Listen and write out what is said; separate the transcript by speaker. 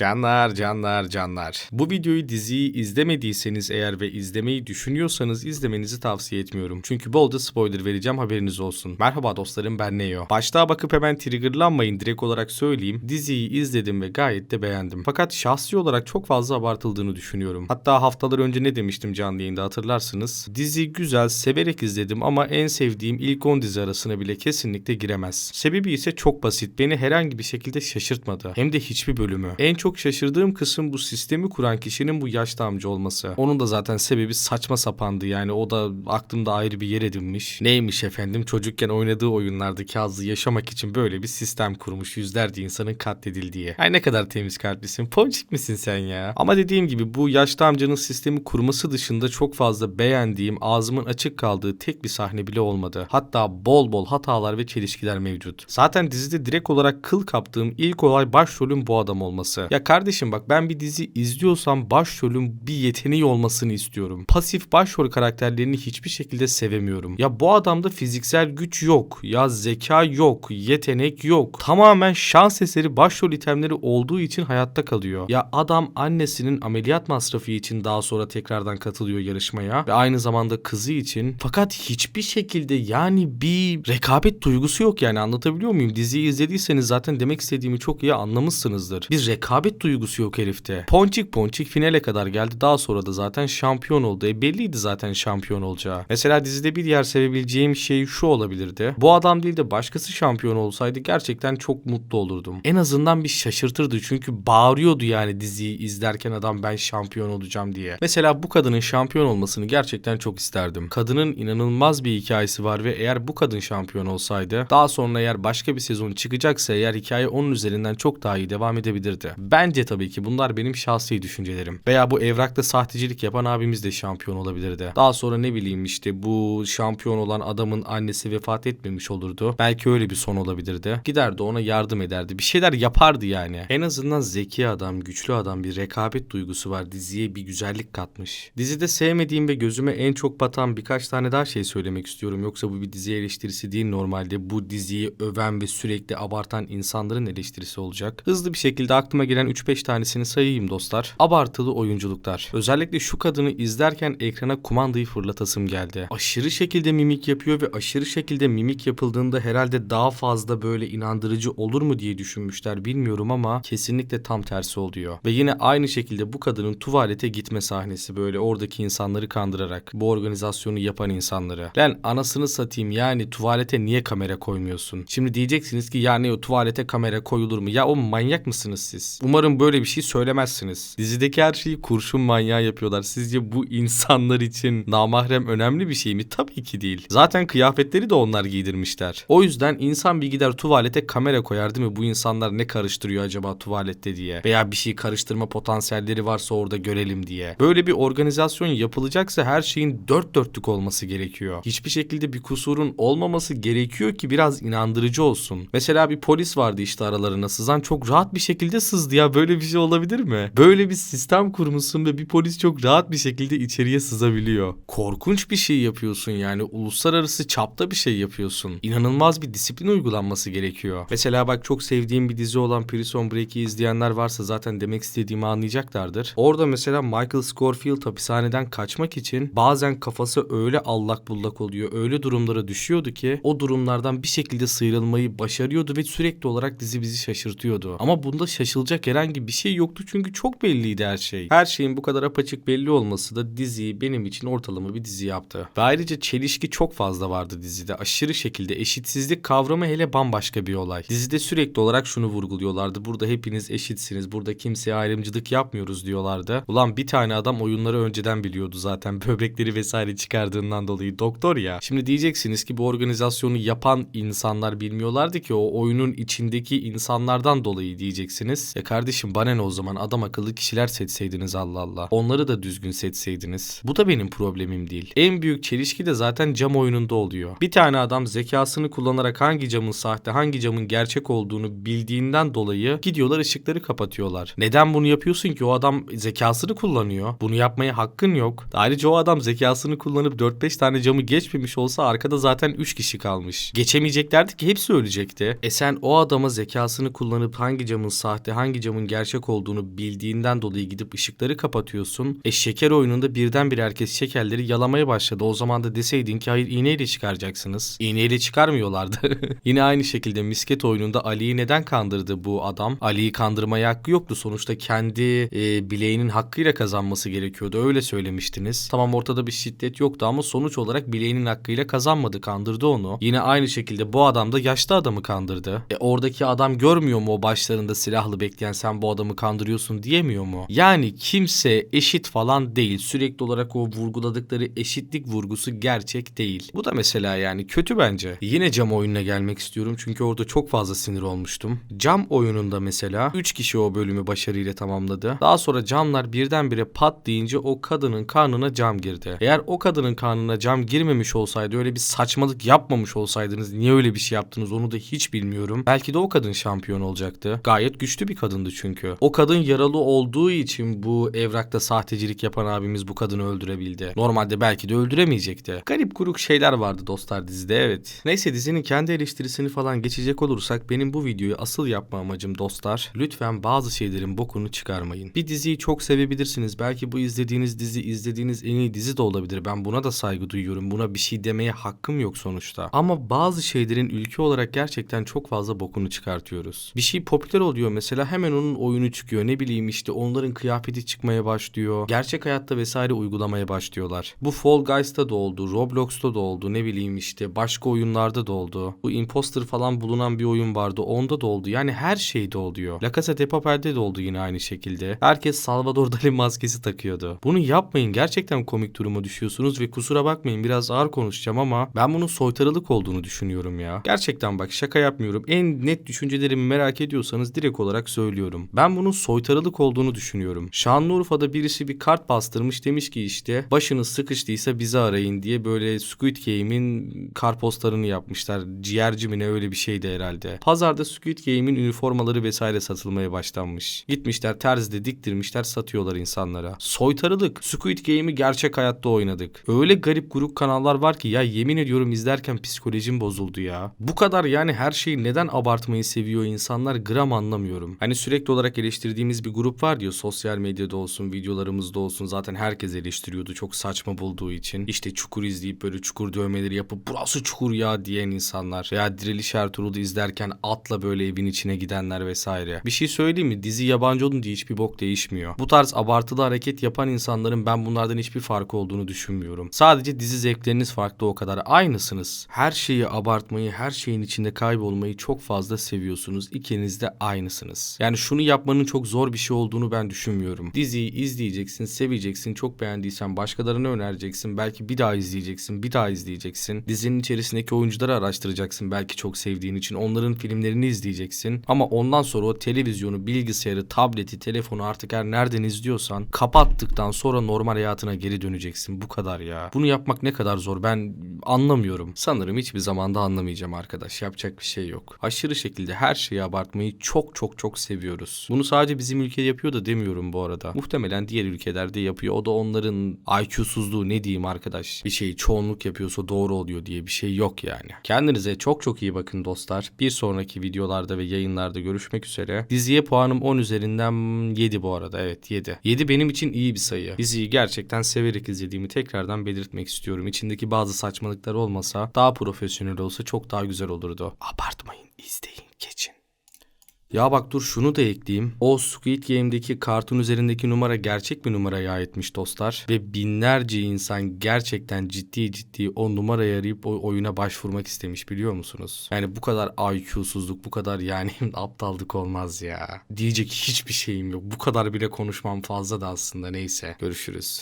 Speaker 1: Canlar, canlar, canlar. Bu videoyu diziyi izlemediyseniz eğer ve izlemeyi düşünüyorsanız izlemenizi tavsiye etmiyorum. Çünkü bolca spoiler vereceğim haberiniz olsun. Merhaba dostlarım ben Neo. Başlığa bakıp hemen triggerlanmayın direkt olarak söyleyeyim. Diziyi izledim ve gayet de beğendim. Fakat şahsi olarak çok fazla abartıldığını düşünüyorum. Hatta haftalar önce ne demiştim canlı yayında hatırlarsınız. Dizi güzel, severek izledim ama en sevdiğim ilk 10 dizi arasına bile kesinlikle giremez. Sebebi ise çok basit. Beni herhangi bir şekilde şaşırtmadı. Hem de hiçbir bölümü. En çok şaşırdığım kısım bu sistemi kuran kişinin bu yaşta amca olması. Onun da zaten sebebi saçma sapandı yani o da aklımda ayrı bir yer edinmiş. Neymiş efendim çocukken oynadığı oyunlardaki hazzı yaşamak için böyle bir sistem kurmuş yüzlerce insanın katledildiği. Ay ne kadar temiz kalplisin ponçik misin sen ya? Ama dediğim gibi bu yaşlı amcanın sistemi kurması dışında çok fazla beğendiğim ağzımın açık kaldığı tek bir sahne bile olmadı. Hatta bol bol hatalar ve çelişkiler mevcut. Zaten dizide direkt olarak kıl kaptığım ilk olay başrolün bu adam olması. Ya kardeşim bak ben bir dizi izliyorsam başrolün bir yeteneği olmasını istiyorum. Pasif başrol karakterlerini hiçbir şekilde sevemiyorum. Ya bu adamda fiziksel güç yok. Ya zeka yok. Yetenek yok. Tamamen şans eseri başrol itemleri olduğu için hayatta kalıyor. Ya adam annesinin ameliyat masrafı için daha sonra tekrardan katılıyor yarışmaya ve aynı zamanda kızı için. Fakat hiçbir şekilde yani bir rekabet duygusu yok yani anlatabiliyor muyum? Diziyi izlediyseniz zaten demek istediğimi çok iyi anlamışsınızdır. Bir rekabet duygusu yok herifte. Ponçik ponçik finale kadar geldi. Daha sonra da zaten şampiyon oldu. E belliydi zaten şampiyon olacağı. Mesela dizide bir diğer sevebileceğim şey şu olabilirdi. Bu adam değil de başkası şampiyon olsaydı gerçekten çok mutlu olurdum. En azından bir şaşırtırdı çünkü bağırıyordu yani diziyi izlerken adam ben şampiyon olacağım diye. Mesela bu kadının şampiyon olmasını gerçekten çok isterdim. Kadının inanılmaz bir hikayesi var ve eğer bu kadın şampiyon olsaydı daha sonra eğer başka bir sezon çıkacaksa eğer hikaye onun üzerinden çok daha iyi devam edebilirdi. Bence tabii ki bunlar benim şahsi düşüncelerim. Veya bu evrakta sahtecilik yapan abimiz de şampiyon olabilirdi. Daha sonra ne bileyim işte bu şampiyon olan adamın annesi vefat etmemiş olurdu. Belki öyle bir son olabilirdi. Giderdi ona yardım ederdi. Bir şeyler yapardı yani. En azından zeki adam, güçlü adam bir rekabet duygusu var. Diziye bir güzellik katmış. Dizide sevmediğim ve gözüme en çok batan birkaç tane daha şey söylemek istiyorum. Yoksa bu bir dizi eleştirisi değil normalde. Bu diziyi öven ve sürekli abartan insanların eleştirisi olacak. Hızlı bir şekilde aklıma gelen 3-5 tanesini sayayım dostlar. Abartılı oyunculuklar. Özellikle şu kadını izlerken ekrana kumandayı fırlatasım geldi. Aşırı şekilde mimik yapıyor ve aşırı şekilde mimik yapıldığında herhalde daha fazla böyle inandırıcı olur mu diye düşünmüşler bilmiyorum ama kesinlikle tam tersi oluyor. Ve yine aynı şekilde bu kadının tuvalete gitme sahnesi böyle oradaki insanları kandırarak bu organizasyonu yapan insanları. Lan anasını satayım yani tuvalete niye kamera koymuyorsun? Şimdi diyeceksiniz ki yani o tuvalete kamera koyulur mu? Ya o manyak mısınız siz? Umarım böyle bir şey söylemezsiniz. Dizideki her şeyi kurşun manyağı yapıyorlar. Sizce bu insanlar için namahrem önemli bir şey mi? Tabii ki değil. Zaten kıyafetleri de onlar giydirmişler. O yüzden insan bir gider tuvalete kamera koyar değil mi? Bu insanlar ne karıştırıyor acaba tuvalette diye. Veya bir şey karıştırma potansiyelleri varsa orada görelim diye. Böyle bir organizasyon yapılacaksa her şeyin dört dörtlük olması gerekiyor. Hiçbir şekilde bir kusurun olmaması gerekiyor ki biraz inandırıcı olsun. Mesela bir polis vardı işte aralarına sızan çok rahat bir şekilde sızdı ya böyle bir şey olabilir mi? Böyle bir sistem kurmuşsun ve bir polis çok rahat bir şekilde içeriye sızabiliyor. Korkunç bir şey yapıyorsun yani uluslararası çapta bir şey yapıyorsun. İnanılmaz bir disiplin uygulanması gerekiyor. Mesela bak çok sevdiğim bir dizi olan Prison Break'i izleyenler varsa zaten demek istediğimi anlayacaklardır. Orada mesela Michael Scofield hapishaneden kaçmak için bazen kafası öyle allak bullak oluyor. Öyle durumlara düşüyordu ki o durumlardan bir şekilde sıyrılmayı başarıyordu ve sürekli olarak dizi bizi şaşırtıyordu. Ama bunda şaşılacak herhangi bir şey yoktu çünkü çok belliydi her şey. Her şeyin bu kadar apaçık belli olması da diziyi benim için ortalama bir dizi yaptı. Ve ayrıca çelişki çok fazla vardı dizide. Aşırı şekilde eşitsizlik kavramı hele bambaşka bir olay. Dizide sürekli olarak şunu vurguluyorlardı. Burada hepiniz eşitsiniz. Burada kimseye ayrımcılık yapmıyoruz diyorlardı. Ulan bir tane adam oyunları önceden biliyordu zaten. Böbrekleri vesaire çıkardığından dolayı doktor ya. Şimdi diyeceksiniz ki bu organizasyonu yapan insanlar bilmiyorlardı ki o oyunun içindeki insanlardan dolayı diyeceksiniz. Ya kardeşim bana ne o zaman adam akıllı kişiler seçseydiniz Allah Allah. Onları da düzgün seçseydiniz. Bu da benim problemim değil. En büyük çelişki de zaten cam oyununda oluyor. Bir tane adam zekasını kullanarak hangi camın sahte hangi camın gerçek olduğunu bildiğinden dolayı gidiyorlar ışıkları kapatıyorlar. Neden bunu yapıyorsun ki? O adam zekasını kullanıyor. Bunu yapmaya hakkın yok. Ayrıca o adam zekasını kullanıp 4-5 tane camı geçmemiş olsa arkada zaten 3 kişi kalmış. Geçemeyeceklerdi ki hepsi ölecekti. E sen o adama zekasını kullanıp hangi camın sahte hangi camın camın gerçek olduğunu bildiğinden dolayı gidip ışıkları kapatıyorsun. E şeker oyununda birdenbire herkes şekerleri yalamaya başladı. O zaman da deseydin ki hayır iğneyle çıkaracaksınız. İğneyle çıkarmıyorlardı. Yine aynı şekilde misket oyununda Ali'yi neden kandırdı bu adam? Ali'yi kandırmaya hakkı yoktu. Sonuçta kendi e, bileğinin hakkıyla kazanması gerekiyordu. Öyle söylemiştiniz. Tamam ortada bir şiddet yoktu ama sonuç olarak bileğinin hakkıyla kazanmadı. Kandırdı onu. Yine aynı şekilde bu adam da yaşlı adamı kandırdı. E, oradaki adam görmüyor mu o başlarında silahlı bekleyen sen bu adamı kandırıyorsun diyemiyor mu? Yani kimse eşit falan değil. Sürekli olarak o vurguladıkları eşitlik vurgusu gerçek değil. Bu da mesela yani kötü bence. Yine cam oyununa gelmek istiyorum çünkü orada çok fazla sinir olmuştum. Cam oyununda mesela 3 kişi o bölümü başarıyla tamamladı. Daha sonra camlar birdenbire pat deyince o kadının karnına cam girdi. Eğer o kadının karnına cam girmemiş olsaydı öyle bir saçmalık yapmamış olsaydınız niye öyle bir şey yaptınız onu da hiç bilmiyorum. Belki de o kadın şampiyon olacaktı. Gayet güçlü bir kadındı çünkü. O kadın yaralı olduğu için bu evrakta sahtecilik yapan abimiz bu kadını öldürebildi. Normalde belki de öldüremeyecekti. Garip kuruk şeyler vardı dostlar dizide evet. Neyse dizinin kendi eleştirisini falan geçecek olursak benim bu videoyu asıl yapma amacım dostlar. Lütfen bazı şeylerin bokunu çıkarmayın. Bir diziyi çok sevebilirsiniz. Belki bu izlediğiniz dizi izlediğiniz en iyi dizi de olabilir. Ben buna da saygı duyuyorum. Buna bir şey demeye hakkım yok sonuçta. Ama bazı şeylerin ülke olarak gerçekten çok fazla bokunu çıkartıyoruz. Bir şey popüler oluyor mesela hemen onun oyunu çıkıyor. Ne bileyim işte onların kıyafeti çıkmaya başlıyor. Gerçek hayatta vesaire uygulamaya başlıyorlar. Bu Fall Guys'ta da oldu, Roblox'ta da oldu, ne bileyim işte başka oyunlarda da oldu. Bu Imposter falan bulunan bir oyun vardı. Onda da oldu. Yani her şeyde oluyor. La Casa de Papel'de de oldu yine aynı şekilde. Herkes Salvador Dali maskesi takıyordu. Bunu yapmayın. Gerçekten komik duruma düşüyorsunuz ve kusura bakmayın biraz ağır konuşacağım ama ben bunun soytarılık olduğunu düşünüyorum ya. Gerçekten bak şaka yapmıyorum. En net düşüncelerimi merak ediyorsanız direkt olarak söylüyorum. Ben bunun soytarılık olduğunu düşünüyorum. Şanlıurfa'da birisi bir kart bastırmış demiş ki işte başınız sıkıştıysa bizi arayın diye böyle Squid Game'in karpostlarını yapmışlar. Ciğerci mi ne öyle bir şeydi herhalde. Pazarda Squid Game'in üniformaları vesaire satılmaya başlanmış. Gitmişler terzide diktirmişler satıyorlar insanlara. Soytarılık. Squid Game'i gerçek hayatta oynadık. Öyle garip grup kanallar var ki ya yemin ediyorum izlerken psikolojim bozuldu ya. Bu kadar yani her şeyi neden abartmayı seviyor insanlar gram anlamıyorum. Hani sürekli olarak eleştirdiğimiz bir grup var diyor sosyal medyada olsun videolarımızda olsun zaten herkes eleştiriyordu çok saçma bulduğu için. İşte çukur izleyip böyle çukur dövmeleri yapıp burası çukur ya diyen insanlar. Veya Diriliş Ertuğrul'u izlerken atla böyle evin içine gidenler vesaire. Bir şey söyleyeyim mi? Dizi yabancı olunca hiçbir bok değişmiyor. Bu tarz abartılı hareket yapan insanların ben bunlardan hiçbir farkı olduğunu düşünmüyorum. Sadece dizi zevkleriniz farklı o kadar. Aynısınız. Her şeyi abartmayı, her şeyin içinde kaybolmayı çok fazla seviyorsunuz. İkiniz de aynısınız. Yani şunu yapmanın çok zor bir şey olduğunu ben düşünmüyorum. Diziyi izleyeceksin, seveceksin. Çok beğendiysen başkalarına önereceksin. Belki bir daha izleyeceksin, bir daha izleyeceksin. Dizinin içerisindeki oyuncuları araştıracaksın belki çok sevdiğin için. Onların filmlerini izleyeceksin. Ama ondan sonra o televizyonu, bilgisayarı, tableti, telefonu artık her nereden izliyorsan kapattıktan sonra normal hayatına geri döneceksin. Bu kadar ya. Bunu yapmak ne kadar zor ben anlamıyorum. Sanırım hiçbir zamanda anlamayacağım arkadaş. Yapacak bir şey yok. Aşırı şekilde her şeyi abartmayı çok çok çok seviyoruz. Bunu sadece bizim ülke yapıyor da demiyorum bu arada. Muhtemelen diğer ülkelerde yapıyor. O da onların IQ'suzluğu ne diyeyim arkadaş. Bir şeyi çoğunluk yapıyorsa doğru oluyor diye bir şey yok yani. Kendinize çok çok iyi bakın dostlar. Bir sonraki videolarda ve yayınlarda görüşmek üzere. Diziye puanım 10 üzerinden 7 bu arada. Evet 7. 7 benim için iyi bir sayı. Diziyi gerçekten severek izlediğimi tekrardan belirtmek istiyorum. İçindeki bazı saçmalıklar olmasa daha profesyonel olsa çok daha güzel olurdu. Abartmayın, izleyin, geçin. Ya bak dur şunu da ekleyeyim. O Squid Game'deki kartun üzerindeki numara gerçek bir numaraya aitmiş dostlar. Ve binlerce insan gerçekten ciddi ciddi o numarayı arayıp o oyuna başvurmak istemiş biliyor musunuz? Yani bu kadar IQ'suzluk bu kadar yani aptallık olmaz ya. Diyecek hiçbir şeyim yok. Bu kadar bile konuşmam fazla da aslında neyse. Görüşürüz.